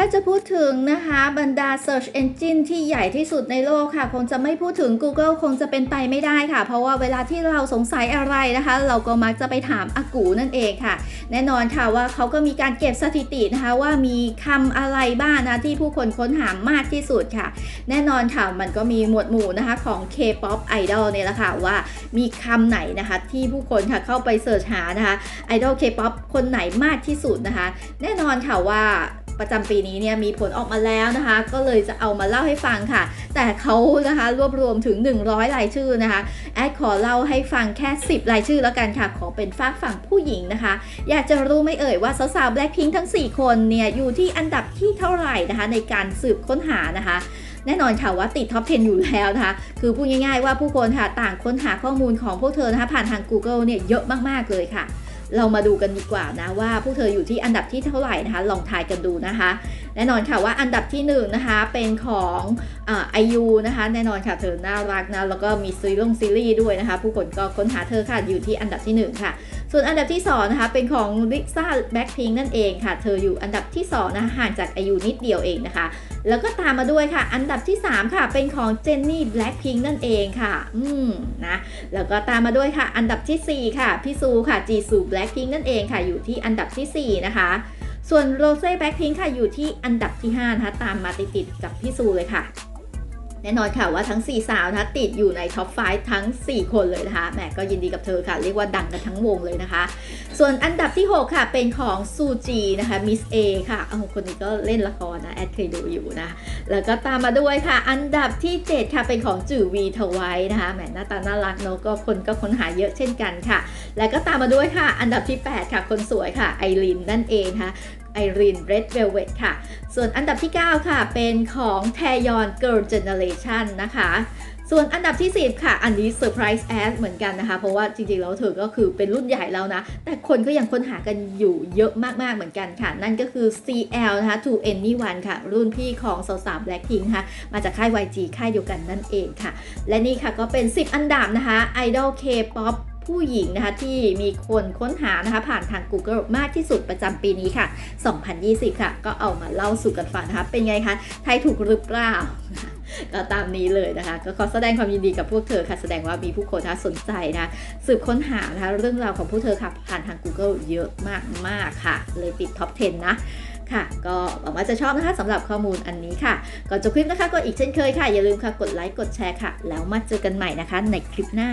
ถ้าจะพูดถึงนะคะบรรดา Search Engine ที่ใหญ่ที่สุดในโลกค่ะ คงจะไม่พูดถึง Google คงจะเป็นไปไม่ได้ค่ะ เพราะว่าเวลาที่เราสงสัยอะไรนะคะ เราก็มักจะไปถามอากูนั่นเองค่ะ แน่นอนค่ะว่าเขาก็มีการเก็บสถิตินะคะ ว่ามีคำอะไรบ้างนะที่ผู้คนค้นหามากที่สุดค่ะ แน่นอนค่ะมันก็มีหมวดหมู่นะคะของ K-pop Idol เนี่ยแหละค่ะว่ามีคำไหนนะคะที่ผู้คนค่ะเข้าไปเสิร์ชหานะคะ Idol K-pop คนไหนมากที่สุดนะคะ แน่นอนค่ะว่า ประจำปีนี้เนี่ยมีผลออกมาแล้วนะคะ ก็เลยจะเอามาเล่าให้ฟังค่ะ แต่เขานะคะรวบรวมถึง 100 รายชื่อนะคะแอดขอเล่าให้ฟังแค่ 10 รายชื่อแล้วกันค่ะ ขอเป็นฝากฝั่งผู้หญิงนะคะ อยากจะรู้ไหม่เอ่ยว่าสาวๆ Blackpink ทั้ง 4 คนเนี่ยอยู่ที่อันดับที่เท่าไหร่นะคะ ในการสืบค้นหานะคะแน่นอนค่ะว่าติดท็อป 10 อยู่แล้วนะคะ คือพูดง่ายๆว่าผู้คนค่ะต่างค้นหาข้อมูลของพวกเธอนะคะผ่านทาง Google เนี่ยเยอะมากๆเลยค่ะ เรามาดูกันดีกว่านะว่าพวกเธออยู่ที่อันดับที่เท่าไหร่นะคะ ลองทายกันดูนะคะ แน่นอนค่ะว่าอันดับที่1นงนะคะเป็นของไอยูนะคะแน่นอนค่ะเธอน่ารักนะแล้วก็มีซีรีส์ซีรีส์ด้วยนะคะ ผู้คนก็ค้นหาเธอค่ะอยู่ที่อันดับที่ 1 ค่ะ ส่วนอันดับที่2นะคะเป็นของลิซ่าแบ็คพิงนั่นเองค่ะ เธออยู่อันดับที่2นะคะห่างจากไอยูนิดเดียวเองนะคะ แล้วก็ตามมาด้วยค่ะ อันดับที่ 3 ค่ะ เป็นของเจนนี่แบล็คพิงนั่นเองค่ะ อืมนะแล้วก็ตามมาด้วยค่ะ อันดับทีสี่4 ค่ะพี่ซูค่ะจีซูแบล็คพิงนั่นเองค่ะอยู่ที่อันดับทีสี่4 นะคะ ส่วนโรเซ่แบล็คพิงค่ะอยู่ที่อันดับที่ 5 นะคะ ตามมาติดๆกับพี่ซูเลยค่ะ แน่นอนค่ะว่าทั้ง 4 สาวนะติดอยู่ในท็อป5ทั้ง 4 คนเลยนะคะแหมก็ยินดีกับเธอค่ะ เรียกว่าดังกันทั้งวงเลยนะคะ ส่วนอันดับที่ 6 ค่ะ เป็นของซูจีนะคะมิสเอค่ะเอาคนนี้ก็เล่นละครนะ แอดเคยดูอยู่นะ แล้วก็ตามมาด้วยค่ะ อันดับที่ 7 ค่ะ เป็นของจือวีทวายนะคะแหมหน้าตาน่ารักเนอะก็คนก็ค้นหาเยอะเช่นกันค่ะ แล้วก็ตามมาด้วยค่ะ อันดับที่ 8 ค่ะ คนสวยค่ะไอรินนั่นเองค่ะ ไอรินเรดเวลเวตค่ะ ส่วนอันดับที่ 9 ค่ะเป็นของแทยอน Girl Generation นะคะ ส่วนอันดับที่ 10 ค่ะ อันนี้เซอร์ไพรส์แอดเหมือนกันนะคะ เพราะว่าจริงๆ แล้วเธอก็คือเป็นรุ่นใหญ่แล้วนะ แต่คนก็ยังค้นหากันอยู่เยอะมากๆเหมือนกันค่ะ นั่นก็คือ CL นะคะ To Anyone ค่ะ รุ่นพี่ของสาวๆ Blackpink นะคะมาจากค่าย YG ค่ายเดียวกันนั่นเองค่ะ และนี่ค่ะก็เป็น 10 อันดับนะคะ Idol K-pop ผู้หญิงนะคะที่มีคนค้นหานะคะผ่านทาง Google มากที่สุดประจำปีนี้ค่ะ 2020 ค่ะ ก็เอามาเล่าสู่กันฟังนะคะ เป็นไงคะไทยถูกหรือเปล่าก็ตามนี้เลยนะคะ ก็ขอแสดงความยินดีกับพวกเธอค่ะ แสดงว่ามีผู้คนนะสนใจนะ สืบค้นหานะคะเรื่องราวของพวกเธอค่ะ ผ่านทาง Google เยอะมากๆค่ะ เลยติดท็อป 10 นะค่ะ ก็หวังว่าจะชอบนะคะสำหรับข้อมูลอันนี้ค่ะ ก่อนจบคลิปนะคะก็อีกเช่นเคยค่ะ อย่าลืมค่ะกดไลค์กดแชร์ค่ะ แล้วมาเจอกันใหม่นะคะในคลิปหน้า